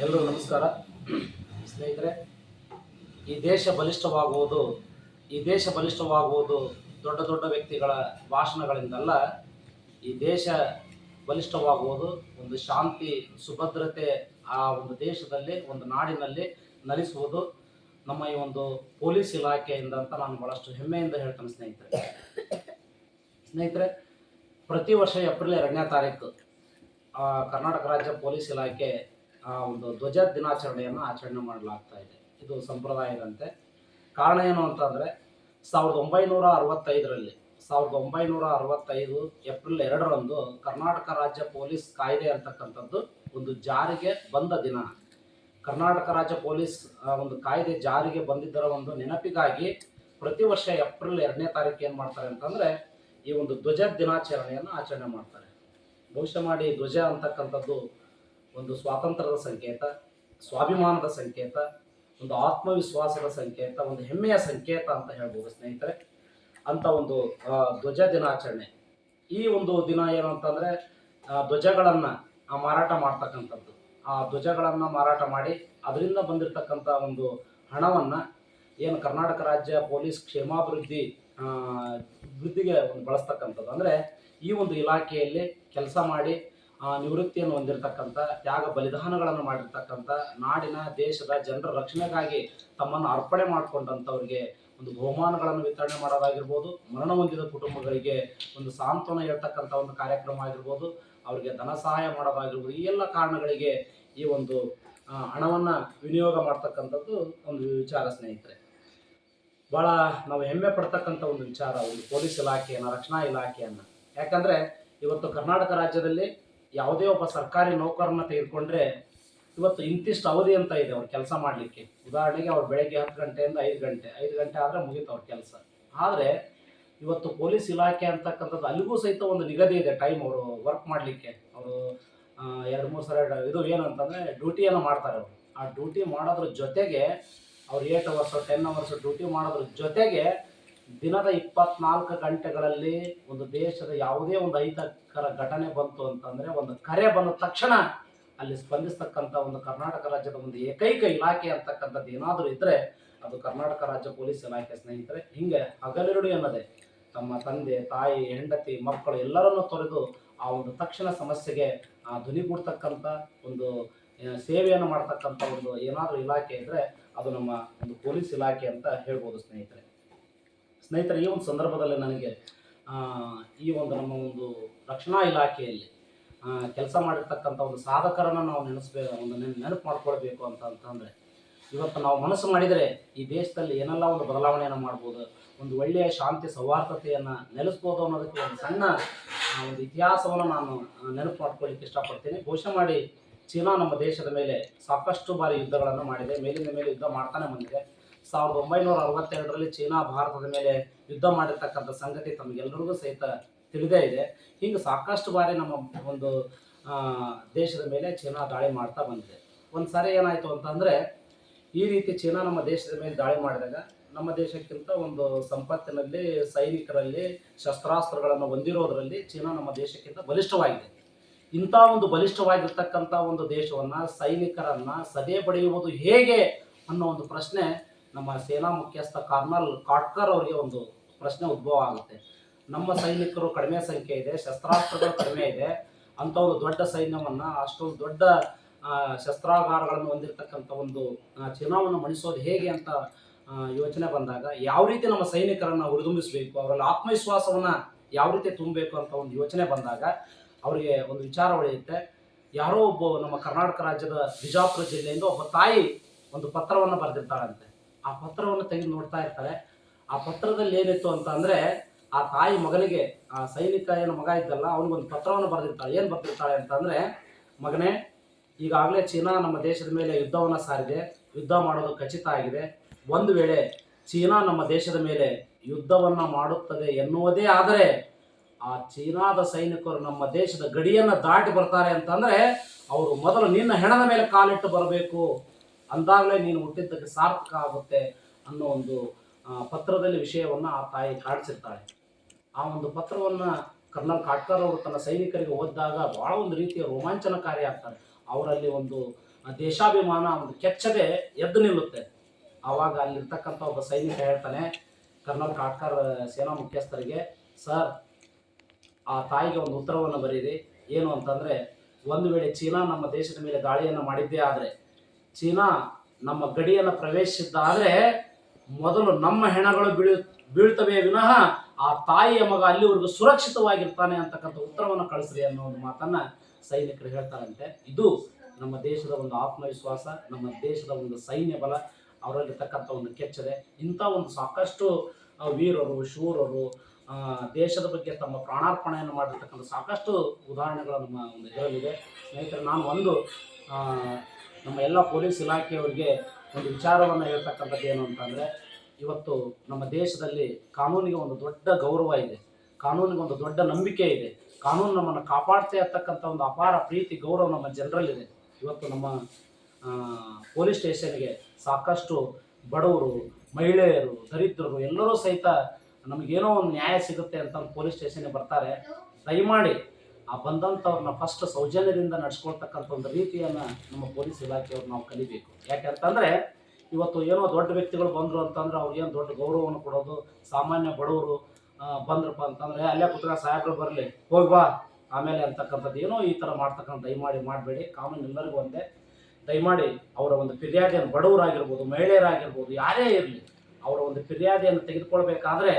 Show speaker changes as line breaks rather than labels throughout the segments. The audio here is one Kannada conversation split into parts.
ಎಲ್ಲರಿಗೂ ನಮಸ್ಕಾರ. ಸ್ನೇಹಿತರೆ, ಈ ದೇಶ ಬಲಿಷ್ಠವಾಗುವುದು, ಈ ದೇಶ ಬಲಿಷ್ಠವಾಗುವುದು ದೊಡ್ಡ ದೊಡ್ಡ ವ್ಯಕ್ತಿಗಳ ಭಾಷಣಗಳಿಂದಲ್ಲ, ಈ ದೇಶ ಬಲಿಷ್ಠವಾಗುವುದು ಒಂದು ಶಾಂತಿ, ಸುಭದ್ರತೆ ಆ ಒಂದು ದೇಶದಲ್ಲಿ, ಒಂದು ನಾಡಿನಲ್ಲಿ ನಲಿಸುವುದು ನಮ್ಮ ಈ ಒಂದು ಪೊಲೀಸ್ ಇಲಾಖೆಯಿಂದ ಅಂತ ನಾನು ಭಾಳಷ್ಟು ಹೆಮ್ಮೆಯಿಂದ ಹೇಳ್ತೇನೆ ಸ್ನೇಹಿತರೆ. ಸ್ನೇಹಿತರೆ, ಪ್ರತಿ ವರ್ಷ ಏಪ್ರಿಲ್ ಎರಡನೇ ತಾರೀಕು ಕರ್ನಾಟಕ ರಾಜ್ಯ ಪೊಲೀಸ್ ಇಲಾಖೆ ಒಂದು ಧ್ವಜ ದಿನಾಚರಣೆಯನ್ನು ಆಚರಣೆ ಮಾಡಲಾಗ್ತಾ ಇದೆ. ಇದು ಸಂಪ್ರದಾಯದಂತೆ. ಕಾರಣ ಏನು ಅಂತಂದರೆ ಸಾವಿರದ ಒಂಬೈನೂರ ಅರವತ್ತೈದರಲ್ಲಿ ಸಾವಿರದ ಒಂಬೈನೂರ ಅರವತ್ತೈದು ಏಪ್ರಿಲ್ ಎರಡರಂದು ಕರ್ನಾಟಕ ರಾಜ್ಯ ಪೊಲೀಸ್ ಕಾಯ್ದೆ ಅಂತಕ್ಕಂಥದ್ದು ಒಂದು ಜಾರಿಗೆ ಬಂದ ದಿನ. ಕರ್ನಾಟಕ ರಾಜ್ಯ ಪೊಲೀಸ್ ಆ, ಒಂದು ಕಾಯ್ದೆ ಜಾರಿಗೆ ಬಂದಿದ್ದರ ಒಂದು ನೆನಪಿಗಾಗಿ ಪ್ರತಿ ವರ್ಷ ಏಪ್ರಿಲ್ ಎರಡನೇ ತಾರೀಕು ಏನು ಮಾಡ್ತಾರೆ ಅಂತಂದರೆ ಈ ಒಂದು ಧ್ವಜ ದಿನಾಚರಣೆಯನ್ನು ಆಚರಣೆ ಮಾಡ್ತಾರೆ. ಬಹುಶಃ ಮಾಡಿ ಧ್ವಜ ಅಂತಕ್ಕಂಥದ್ದು ಒಂದು ಸ್ವಾತಂತ್ರ್ಯದ ಸಂಕೇತ, ಸ್ವಾಭಿಮಾನದ ಸಂಕೇತ, ಒಂದು ಆತ್ಮವಿಶ್ವಾಸದ ಸಂಕೇತ, ಒಂದು ಹೆಮ್ಮೆಯ ಸಂಕೇತ ಅಂತ ಹೇಳ್ಬೋದು ಸ್ನೇಹಿತರೆ. ಅಂತ ಒಂದು ಧ್ವಜ ದಿನಾಚರಣೆ. ಈ ಒಂದು ದಿನ ಏನು ಅಂತಂದರೆ ಧ್ವಜಗಳನ್ನು ಮಾರಾಟ ಮಾಡ್ತಕ್ಕಂಥದ್ದು. ಆ ಧ್ವಜಗಳನ್ನು ಮಾರಾಟ ಮಾಡಿ ಅದರಿಂದ ಬಂದಿರತಕ್ಕಂಥ ಒಂದು ಹಣವನ್ನು ಏನು ಕರ್ನಾಟಕ ರಾಜ್ಯ ಪೊಲೀಸ್ ಕ್ಷೇಮಾಭಿವೃದ್ಧಿ ವೃದ್ಧಿಗೆ ಒಂದು ಬಳಸ್ತಕ್ಕಂಥದ್ದು. ಅಂದರೆ ಈ ಒಂದು ಇಲಾಖೆಯಲ್ಲಿ ಕೆಲಸ ಮಾಡಿ ನಿವೃತ್ತಿಯನ್ನು ಹೊಂದಿರತಕ್ಕಂಥ ತ್ಯಾಗ ಬಲಿದಾನಗಳನ್ನು ಮಾಡಿರ್ತಕ್ಕಂಥ ನಾಡಿನ ದೇಶದ ಜನರ ರಕ್ಷಣೆಗಾಗಿ ತಮ್ಮನ್ನು ಅರ್ಪಣೆ ಮಾಡಿಕೊಂಡಂಥವ್ರಿಗೆ ಒಂದು ಬಹುಮಾನಗಳನ್ನು ವಿತರಣೆ ಮಾಡೋದಾಗಿರ್ಬೋದು, ಮರಣ ಹೊಂದಿದ ಕುಟುಂಬಗಳಿಗೆ ಒಂದು ಸಾಂತ್ವನ ಹೇಳ್ತಕ್ಕಂಥ ಒಂದು ಕಾರ್ಯಕ್ರಮ ಆಗಿರ್ಬೋದು, ಅವರಿಗೆ ಧನ ಸಹಾಯ ಮಾಡೋದಾಗಿರ್ಬೋದು, ಈ ಎಲ್ಲ ಕಾರಣಗಳಿಗೆ ಈ ಒಂದು ಹಣವನ್ನು ವಿನಿಯೋಗ ಮಾಡ್ತಕ್ಕಂಥದ್ದು ಒಂದು ವಿಚಾರ ಸ್ನೇಹಿತರೆ. ಭಾಳ ನಾವು ಹೆಮ್ಮೆ ಪಡ್ತಕ್ಕಂಥ ಒಂದು ವಿಚಾರ, ಒಂದು ಪೊಲೀಸ್ ಇಲಾಖೆಯನ್ನು, ರಕ್ಷಣಾ ಇಲಾಖೆಯನ್ನು. ಯಾಕಂದರೆ ಇವತ್ತು ಕರ್ನಾಟಕ ರಾಜ್ಯದಲ್ಲಿ ಯಾವುದೇ ಒಬ್ಬ ಸರ್ಕಾರಿ ನೌಕರನ್ನ ತೆಗೆದುಕೊಂಡ್ರೆ ಇವತ್ತು ಇಂತಿಷ್ಟು ಅವಧಿ ಅಂತ ಇದೆ ಅವ್ರು ಕೆಲಸ ಮಾಡಲಿಕ್ಕೆ. ಉದಾಹರಣೆಗೆ ಅವ್ರು ಬೆಳಗ್ಗೆ ಹತ್ತು ಗಂಟೆಯಿಂದ ಐದು ಗಂಟೆ ಐದು ಗಂಟೆ ಆದರೆ ಮುಗೀತು ಅವ್ರ ಕೆಲಸ. ಆದರೆ ಇವತ್ತು ಪೊಲೀಸ್ ಇಲಾಖೆ ಅಂತಕ್ಕಂಥದ್ದು ಅಲ್ಲಿಗೂ ಸಹಿತ ಒಂದು ನಿಗದಿ ಇದೆ ಟೈಮ್ ಅವರು ವರ್ಕ್ ಮಾಡಲಿಕ್ಕೆ. ಅವರು ಎರಡು, ಮೂರು ಸಲ ಇದು ಏನು ಅಂತಂದರೆ ಡ್ಯೂಟಿಯನ್ನು ಮಾಡ್ತಾರೆ ಅವರು. ಆ ಡ್ಯೂಟಿ ಮಾಡೋದ್ರ ಜೊತೆಗೆ ಅವ್ರು eight hours ten hours duty ಮಾಡೋದ್ರ ಜೊತೆಗೆ ದಿನದ ಇಪ್ಪತ್ನಾಲ್ಕು ಗಂಟೆಗಳಲ್ಲಿ ಒಂದು ದೇಶದ ಯಾವುದೇ ಒಂದು ಅಹಿತಕರ ಘಟನೆ ಬಂತು ಅಂತಂದರೆ ಒಂದು ಕರೆ ಬಂದ ತಕ್ಷಣ ಅಲ್ಲಿ ಸ್ಪಂದಿಸ್ತಕ್ಕಂಥ ಒಂದು ಕರ್ನಾಟಕ ರಾಜ್ಯದ ಒಂದು ಏಕೈಕ ಇಲಾಖೆ ಅಂತಕ್ಕಂಥದ್ದು ಏನಾದರೂ ಇದ್ದರೆ ಅದು ಕರ್ನಾಟಕ ರಾಜ್ಯ ಪೊಲೀಸ್ ಇಲಾಖೆ ಸ್ನೇಹಿತರೆ, ಹಿಂಗೆ ಹಗಲಿರುಳು ಎನ್ನದೆ ತಮ್ಮ ತಂದೆ, ತಾಯಿ, ಹೆಂಡತಿ, ಮಕ್ಕಳು ಎಲ್ಲರನ್ನು ತೊರೆದು ಆ ಒಂದು ತಕ್ಷಣ ಸಮಸ್ಯೆಗೆ, ಆ ಧ್ವನಿಗೂಡ್ತಕ್ಕಂಥ ಒಂದು ಸೇವೆಯನ್ನು ಮಾಡ್ತಕ್ಕಂಥ ಒಂದು ಏನಾದರೂ ಇಲಾಖೆ ಇದ್ದರೆ ಅದು ನಮ್ಮ ಒಂದು ಪೊಲೀಸ್ ಇಲಾಖೆ ಅಂತ ಹೇಳ್ಬೋದು ಸ್ನೇಹಿತರೆ. ಸ್ನೇಹಿತರೆ, ಈ ಒಂದು ಸಂದರ್ಭದಲ್ಲಿ ನನಗೆ ಈ ಒಂದು ನಮ್ಮ ಒಂದು ರಕ್ಷಣಾ ಇಲಾಖೆಯಲ್ಲಿ ಕೆಲಸ ಮಾಡಿರ್ತಕ್ಕಂಥ ಒಂದು ಸಾಧಕರನ್ನು ನಾವು ನೆನೆಸ್ಬೇಕು ಒಂದು ನೆನ್- ನೆನಪು ಮಾಡ್ಕೊಳ್ಬೇಕು ಅಂತ, ಅಂತಂದರೆ, ಇವತ್ತು ನಾವು ಮನಸ್ಸು ಮಾಡಿದರೆ ಈ ದೇಶದಲ್ಲಿ ಏನೆಲ್ಲ ಒಂದು ಬದಲಾವಣೆಯನ್ನು ಮಾಡ್ಬೋದು, ಒಂದು ಒಳ್ಳೆಯ ಶಾಂತಿ ಸೌಹಾರ್ದತೆಯನ್ನು ನೆಲೆಸ್ಬೋದು ಅನ್ನೋದಕ್ಕೆ ಒಂದು ಸಣ್ಣ ಒಂದು ಇತಿಹಾಸವನ್ನು ನಾನು ನೆನಪು ಮಾಡ್ಕೊಳ್ಳಿಕ್ಕೆ ಇಷ್ಟಪಡ್ತೀನಿ. ಘೋಷಣೆ ಮಾಡಿ, ಚೀನಾ ನಮ್ಮ ದೇಶದ ಮೇಲೆ ಸಾಕಷ್ಟು ಬಾರಿ ಯುದ್ಧಗಳನ್ನು ಮಾಡಿದೆ. ಮೇಲಿಂದ ಮೇಲೆ ಯುದ್ಧ ಮಾಡ್ತಾನೆ ಬಂದಿದೆ. ಸಾವಿರದ ಒಂಬೈನೂರ ಅರವತ್ತೆರಡರಲ್ಲಿ ಚೀನಾ ಭಾರತದ ಮೇಲೆ ಯುದ್ಧ ಮಾಡಿರ್ತಕ್ಕಂಥ ಸಂಗತಿ ತಮಗೆಲ್ಲರಿಗೂ ಸಹಿತ ತಿಳಿದೇ ಇದೆ. ಹೀಗೆ ಸಾಕಷ್ಟು ಬಾರಿ ನಮ್ಮ ಒಂದು ದೇಶದ ಮೇಲೆ ಚೀನಾ ದಾಳಿ ಮಾಡ್ತಾ ಬಂದಿದೆ. ಒಂದು ಸಾರಿ ಏನಾಯಿತು ಅಂತಂದರೆ ಈ ರೀತಿ ಚೀನಾ ನಮ್ಮ ದೇಶದ ಮೇಲೆ ದಾಳಿ ಮಾಡಿದಾಗ ನಮ್ಮ ದೇಶಕ್ಕಿಂತ ಒಂದು ಸಂಪತ್ತಿನಲ್ಲಿ, ಸೈನಿಕರಲ್ಲಿ, ಶಸ್ತ್ರಾಸ್ತ್ರಗಳನ್ನು ಹೊಂದಿರೋದರಲ್ಲಿ ಚೀನಾ ನಮ್ಮ ದೇಶಕ್ಕಿಂತ ಬಲಿಷ್ಠವಾಗಿದೆ. ಇಂಥ ಒಂದು ಬಲಿಷ್ಠವಾಗಿರ್ತಕ್ಕಂಥ ಒಂದು ದೇಶವನ್ನು, ಸೈನಿಕರನ್ನು ಸದೆ ಪಡೆಯುವುದು ಹೇಗೆ ಅನ್ನೋ ಒಂದು ಪ್ರಶ್ನೆ ನಮ್ಮ ಸೇನಾ ಮುಖ್ಯಸ್ಥ ಕರ್ನಲ್ ಕಾಟ್ಕರ್ ಅವರಿಗೆ ಒಂದು ಪ್ರಶ್ನೆ ಉದ್ಭವ ಆಗುತ್ತೆ. ನಮ್ಮ ಸೈನಿಕರು ಕಡಿಮೆ ಸಂಖ್ಯೆ ಇದೆ, ಶಸ್ತ್ರಾಸ್ತ್ರಗಳು ಕಡಿಮೆ ಇದೆ ಅಂತ ಒಂದು ದೊಡ್ಡ ಸೈನ್ಯವನ್ನು ಅಷ್ಟೊಂದು ದೊಡ್ಡ ಶಸ್ತ್ರಾಗಾರಗಳನ್ನು ಹೊಂದಿರತಕ್ಕಂಥ ಒಂದು ಚುನಾವಣೆ ಮಣಿಸೋದು ಹೇಗೆ ಅಂತ ಯೋಚನೆ ಬಂದಾಗ ಯಾವ ರೀತಿ ನಮ್ಮ ಸೈನಿಕರನ್ನು ಹುರಿದುಂಬಿಸಬೇಕು, ಅವರಲ್ಲಿ ಆತ್ಮವಿಶ್ವಾಸವನ್ನು ಯಾವ ರೀತಿ ತುಂಬಬೇಕು ಅಂತ ಒಂದು ಯೋಚನೆ ಬಂದಾಗ ಅವರಿಗೆ ಒಂದು ವಿಚಾರ ಉಳಿಯುತ್ತೆ ಯಾರೋ ಒಬ್ಬ ನಮ್ಮ ಕರ್ನಾಟಕ ರಾಜ್ಯದ ಬಿಜಾಪುರ ಜಿಲ್ಲೆಯಿಂದ ಒಬ್ಬ ತಾಯಿ ಒಂದು ಪತ್ರವನ್ನು ಬರೆದಿರ್ತಾಳಂತೆ ಆ ಪತ್ರವನ್ನು ತೆಗೆದು ನೋಡ್ತಾ ಇರ್ತಾರೆ. ಆ ಪತ್ರದಲ್ಲಿ ಏನಿತ್ತು ಅಂತ ಅಂದರೆ ಆ ತಾಯಿ ಮಗನಿಗೆ, ಆ ಸೈನಿಕ ಏನು ಮಗ ಇದ್ದಲ್ಲ, ಅವನಿಗೊಂದು ಪತ್ರವನ್ನು ಬರೆದಿರ್ತಾಳೆ. ಏನು ಬರ್ತಿರ್ತಾಳೆ ಅಂತಂದರೆ, ಮಗನೇ, ಈಗಾಗಲೇ ಚೀನಾ ನಮ್ಮ ದೇಶದ ಮೇಲೆ ಯುದ್ಧವನ್ನು ಸಾರಿದೆ. ಯುದ್ಧ ಮಾಡೋದು ಖಚಿತ ಆಗಿದೆ. ಒಂದು ವೇಳೆ ಚೀನಾ ನಮ್ಮ ದೇಶದ ಮೇಲೆ ಯುದ್ಧವನ್ನು ಮಾಡುತ್ತದೆ ಎನ್ನುವುದೇ ಆದರೆ, ಆ ಚೀನಾದ ಸೈನಿಕರು ನಮ್ಮ ದೇಶದ ಗಡಿಯನ್ನು ದಾಟಿ ಬರ್ತಾರೆ ಅಂತಂದರೆ, ಅವರು ಮೊದಲು ನಿನ್ನ ಹೆಣದ ಮೇಲೆ ಕಾಲಿಟ್ಟು ಬರಬೇಕು. ಅಂದಾಗಲೇ ನೀನು ಹುಟ್ಟಿದ್ದಕ್ಕೆ ಸಾರ್ಥಕ ಆಗುತ್ತೆ ಅನ್ನೋ ಒಂದು ಪತ್ರದಲ್ಲಿ ವಿಷಯವನ್ನು ಆ ತಾಯಿ ಕಾಣಿಸಿರ್ತಾಳೆ. ಆ ಒಂದು ಪತ್ರವನ್ನು ಕರ್ನಲ್ ಕಾಟ್ಕರ್ ಅವರು ತನ್ನ ಸೈನಿಕರಿಗೆ ಓದಿದಾಗ ಭಾಳ ಒಂದು ರೀತಿಯ ರೋಮಾಂಚನಕಾರಿ ಆಗ್ತಾರೆ. ಅವರಲ್ಲಿ ಒಂದು ದೇಶಾಭಿಮಾನ, ಒಂದು ಕೆಚ್ಚದೆ ಎದ್ದು ನಿಲ್ಲುತ್ತೆ. ಆವಾಗ ಅಲ್ಲಿರ್ತಕ್ಕಂಥ ಒಬ್ಬ ಸೈನಿಕ ಹೇಳ್ತಾನೆ, ಕರ್ನಲ್ ಕಾಟ್ಕರ್ ಸೇನಾ ಮುಖ್ಯಸ್ಥರಿಗೆ, ಸರ್, ಆ ತಾಯಿಗೆ ಒಂದು ಉತ್ತರವನ್ನು ಬರೀರಿ ಏನು ಅಂತಂದರೆ, ಒಂದು ವೇಳೆ ಚೀನಾ ನಮ್ಮ ದೇಶದ ಮೇಲೆ ದಾಳಿಯನ್ನು ಮಾಡಿದ್ದೇ ಆದರೆ ಚೀನಾ ನಮ್ಮ ಗಡಿಯನ್ನು ಪ್ರವೇಶಿಸಿದ್ದಾದರೆ ಮೊದಲು ನಮ್ಮ ಹೆಣಗಳು ಬೀಳ, ಬೀಳ್ತವೆ ವಿನಃ ಆ ತಾಯಿಯ ಮಗ ಅಲ್ಲಿವರೆಗೂ ಸುರಕ್ಷಿತವಾಗಿರ್ತಾನೆ ಅಂತಕ್ಕಂಥ ಉತ್ತರವನ್ನು ಕಳಿಸ್ರಿ ಅನ್ನೋ ಒಂದು ಮಾತನ್ನ ಸೈನಿಕರು ಹೇಳ್ತಾರಂತೆ. ಇದು ನಮ್ಮ ದೇಶದ ಒಂದು ಆತ್ಮವಿಶ್ವಾಸ, ನಮ್ಮ ದೇಶದ ಒಂದು ಸೈನ್ಯ ಬಲ, ಅವರಲ್ಲಿರ್ತಕ್ಕಂಥ ಒಂದು ಕೆಚ್ಚದೆ ಇಂಥ ಒಂದು ಸಾಕಷ್ಟು ವೀರರು, ಶೂರರು ದೇಶದ ಬಗ್ಗೆ ತಮ್ಮ ಪ್ರಾಣಾರ್ಪಣೆಯನ್ನು ಮಾಡಿರ್ತಕ್ಕಂಥ ಸಾಕಷ್ಟು ಉದಾಹರಣೆಗಳು ನಮ್ಮ ಒಂದು ಇದರಲ್ಲಿದೆ ಸ್ನೇಹಿತರೆ, ನಾನು ಒಂದು ನಮ್ಮ ಎಲ್ಲ ಪೊಲೀಸ್ ಇಲಾಖೆಯವರಿಗೆ ಒಂದು ವಿಚಾರವನ್ನು ಹೇಳ್ತಕ್ಕಂಥದ್ದು ಏನು ಅಂತಂದರೆ, ಇವತ್ತು ನಮ್ಮ ದೇಶದಲ್ಲಿ ಕಾನೂನಿಗೆ ಒಂದು ದೊಡ್ಡ ಗೌರವ ಇದೆ. ಕಾನೂನಿಗೆ ಒಂದು ದೊಡ್ಡ ನಂಬಿಕೆ ಇದೆ. ಕಾನೂನು ನಮ್ಮನ್ನು ಕಾಪಾಡ್ತೇ ಇರ್ತಕ್ಕಂಥ ಒಂದು ಅಪಾರ ಪ್ರೀತಿ, ಗೌರವ ನಮ್ಮ ಜನರಲ್ಲಿದೆ. ಇವತ್ತು ನಮ್ಮ ಪೊಲೀಸ್ ಸ್ಟೇಷನ್ಗೆ ಸಾಕಷ್ಟು ಬಡವರು, ಮಹಿಳೆಯರು, ದರಿದ್ರರು ಎಲ್ಲರೂ ಸಹಿತ ನಮಗೇನೋ ಒಂದು ನ್ಯಾಯ ಸಿಗುತ್ತೆ ಅಂತ ಪೊಲೀಸ್ ಸ್ಟೇಷನ್ಗೆ ಬರ್ತಾರೆ. ದಯಮಾಡಿ ಆ ಬಂದಂಥವ್ರನ್ನ ಫಸ್ಟ್ ಸೌಜನ್ಯದಿಂದ ನಡೆಸ್ಕೊಳ್ತಕ್ಕಂಥ ಒಂದು ರೀತಿಯನ್ನು ನಮ್ಮ ಪೊಲೀಸ್ ಇಲಾಖೆಯವ್ರು ನಾವು ಕಲಿಬೇಕು. ಯಾಕೆಂತಂದರೆ ಇವತ್ತು ಏನೋ ದೊಡ್ಡ ವ್ಯಕ್ತಿಗಳು ಬಂದರು ಅಂತಂದ್ರೆ ಅವ್ರಿಗೇನು ದೊಡ್ಡ ಗೌರವವನ್ನು ಕೊಡೋದು, ಸಾಮಾನ್ಯ ಬಡವರು ಬಂದ್ರಪ್ಪ ಅಂತಂದರೆ ಅಲ್ಲೇ ಕುತ್ರ ಸಾಹೇಬ್ರು ಬರಲಿ, ಹೋಗಿ ಬಾ. ಆಮೇಲೆ ಅಂತಕ್ಕಂಥದ್ದು ಏನೋ ಈ ಥರ ಮಾಡ್ತಕ್ಕಂಥ ದಯಮಾಡಿ ಮಾಡಬೇಡಿ. ಕಾಮನ್ ಎಲ್ಲರಿಗೂ ಒಂದೇ. ದಯಮಾಡಿ ಅವರ ಒಂದು ಫಿರ್ಯಾದಿಯನ್ನು ಬಡವರಾಗಿರ್ಬೋದು, ಮಹಿಳೆಯರಾಗಿರ್ಬೋದು, ಯಾರೇ ಇರಲಿ, ಅವರ ಒಂದು ಫಿರ್ಯಾದಿಯನ್ನು ತೆಗೆದುಕೊಳ್ಬೇಕಾದ್ರೆ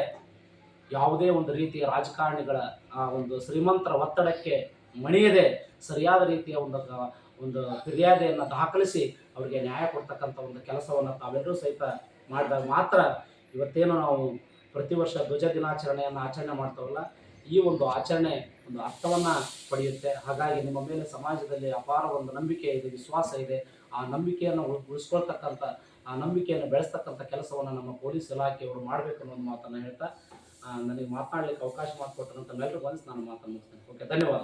ಯಾವುದೇ ಒಂದು ರೀತಿಯ ರಾಜಕಾರಣಿಗಳ, ಆ, ಒಂದು ಶ್ರೀಮಂತರ ಒತ್ತಡಕ್ಕೆ ಮಣಿಯದೆ ಸರಿಯಾದ ರೀತಿಯ ಒಂದು ಒಂದು ಫಿರ್ಯಾದಿಯನ್ನು ದಾಖಲಿಸಿ ಅವರಿಗೆ ನ್ಯಾಯ ಕೊಡ್ತಕ್ಕಂಥ ಒಂದು ಕೆಲಸವನ್ನು ತಾವೆಲ್ಲರೂ ಸಹಿತ ಮಾಡಿದಾಗ ಮಾತ್ರ ಇವತ್ತೇನು ನಾವು ಪ್ರತಿ ವರ್ಷ ಧ್ವಜ ದಿನಾಚರಣೆಯನ್ನು ಆಚರಣೆ ಮಾಡ್ತಾವಲ್ಲ, ಈ ಒಂದು ಆಚರಣೆ ಒಂದು ಅರ್ಥವನ್ನು ಪಡೆಯುತ್ತೆ. ಹಾಗಾಗಿ ನಿಮ್ಮ ಮೇಲೆ ಸಮಾಜದಲ್ಲಿ ಅಪಾರ ಒಂದು ನಂಬಿಕೆ ಇದೆ, ವಿಶ್ವಾಸ ಇದೆ. ಆ ನಂಬಿಕೆಯನ್ನು ಉಳ್- ಉಳಿಸ್ಕೊಳ್ತಕ್ಕಂಥ, ಆ ನಂಬಿಕೆಯನ್ನು ಬೆಳೆಸ್ತಕ್ಕಂಥ ಕೆಲಸವನ್ನು ನಮ್ಮ ಪೊಲೀಸ್ ಇಲಾಖೆಯವರು ಮಾಡಬೇಕು ಅನ್ನೋ ಒಂದು ಮಾತನ್ನು ಹೇಳ್ತಾ ನನಗೆ ಮಾತನಾಡಲಿಕ್ಕೆ ಅವಕಾಶ ಮಾಡಿಕೊಟ್ಟಂತ ಎಲ್ಲರಿಗೂ ಬಂದು ನಾನು ಮಾತನ್ನು ಮುಗಿಸ್ತೇನೆ. ಓಕೆ ಧನ್ಯವಾದ